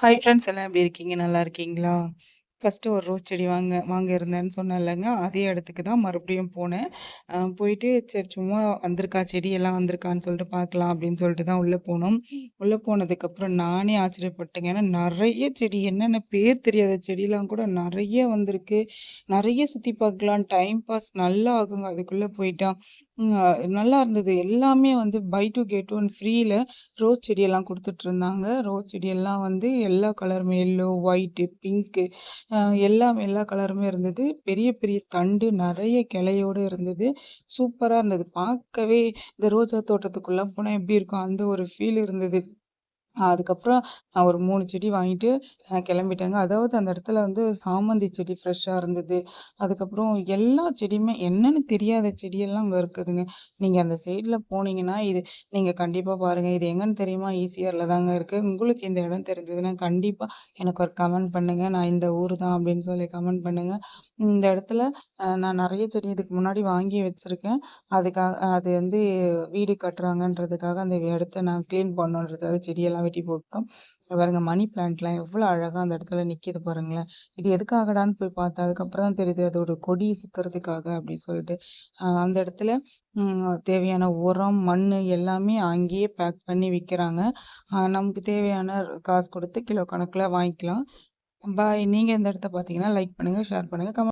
Hi friends எல்லாம் எப்படி இருக்கீங்க? நல்லா இருக்கீங்களா? ஃபஸ்ட்டு ஒரு ரோஸ் செடி வாங்க வாங்கியிருந்தேன்னு சொன்னேன்லங்க, அதே இடத்துக்கு தான் மறுபடியும் போனேன். போயிட்டு சரி சும்மா வந்திருக்கா செடி எல்லாம் வந்திருக்கான்னு சொல்லிட்டு பார்க்கலாம் அப்படின்னு சொல்லிட்டு தான் உள்ளே போனோம். உள்ளே போனதுக்கப்புறம் நானே ஆச்சரியப்பட்டேங்க. ஏன்னா நிறைய செடி என்னென்ன பேர் தெரியாத செடியெலாம் கூட நிறைய வந்திருக்கு. நிறைய சுற்றி பார்க்கலாம். டைம் பாஸ் நல்லா ஆகுங்க அதுக்குள்ளே போயிட்டா. நல்லா இருந்தது. எல்லாமே வந்து பை டூ கெட் ஒன் ஃப்ரீயில் ரோஸ் செடியெல்லாம் கொடுத்துட்ருந்தாங்க ரோஸ் செடியெல்லாம் வந்து எல்லா கலருமே எல்லோ, ஒயிட்டு, பிங்க்கு எல்லாம் எல்லா கலருமே இருந்தது. பெரிய பெரிய தண்டு நிறைய கிளையோட இருந்தது. சூப்பராக இருந்தது. பார்க்கவே இந்த ரோஜா தோட்டத்துக்குள்ளே போனால் எப்படி இருக்கும்? அந்த ஒரு ஃபீல் இருந்தது. அதுக்கப்புறம் நான் ஒரு மூணு செடி வாங்கிட்டு கிளம்பிட்டேங்க. அதாவது அந்த இடத்துல வந்து சாமந்தி செடி ஃப்ரெஷ்ஷாக இருந்தது. அதுக்கப்புறம் எல்லா செடியுமே என்னன்னு தெரியாத செடியெல்லாம் அங்கே இருக்குதுங்க. நீங்கள் அந்த சைடில் போனீங்கன்னா, இது நீங்கள் கண்டிப்பாக பாருங்கள் இது எங்கன்னு தெரியுமா? ஈசிஆர்ல தாங்க இருக்குது உங்களுக்கு இந்த இடம் தெரிஞ்சதுன்னா கண்டிப்பாக எனக்கு ஒரு கமெண்ட் பண்ணுங்கள் நான் இந்த ஊர் தான் அப்படின்னு சொல்லி கமெண்ட் பண்ணுங்கள் இந்த இடத்துல நான் நிறைய செடி இதுக்கு முன்னாடி வாங்கி வச்சுருக்கேன் அதுக்காக அது வந்து வீடு கட்டுறாங்கன்றதுக்காக அந்த இடத்த நான் க்ளீன் பண்ணுன்றதுக்காக செடியெல்லாம் வெட்டி போட்டோம். பாருங்க மணி பிளான்ட்லாம் எவ்வளோ அழகாக அந்த இடத்துல நிற்கிது பாருங்களேன். இது எதுக்காகடான்னு போய் பார்த்தா அதுக்கப்புறம் தான் தெரியுது அதோட கொடி சுத்துறதுக்காக அப்படின்னு சொல்லிட்டு. அந்த இடத்துல தேவையான உரம், மண் எல்லாமே அங்கேயே பேக் பண்ணி விற்கிறாங்க நமக்கு தேவையான காசு கொடுத்து கிலோ கணக்கில் வாங்கிக்கலாம். பாய். நீங்கள் இந்த இடத்த பார்த்தீங்கன்னா லைக் பண்ணுங்க, ஷேர் பண்ணுங்க, கமெண்ட்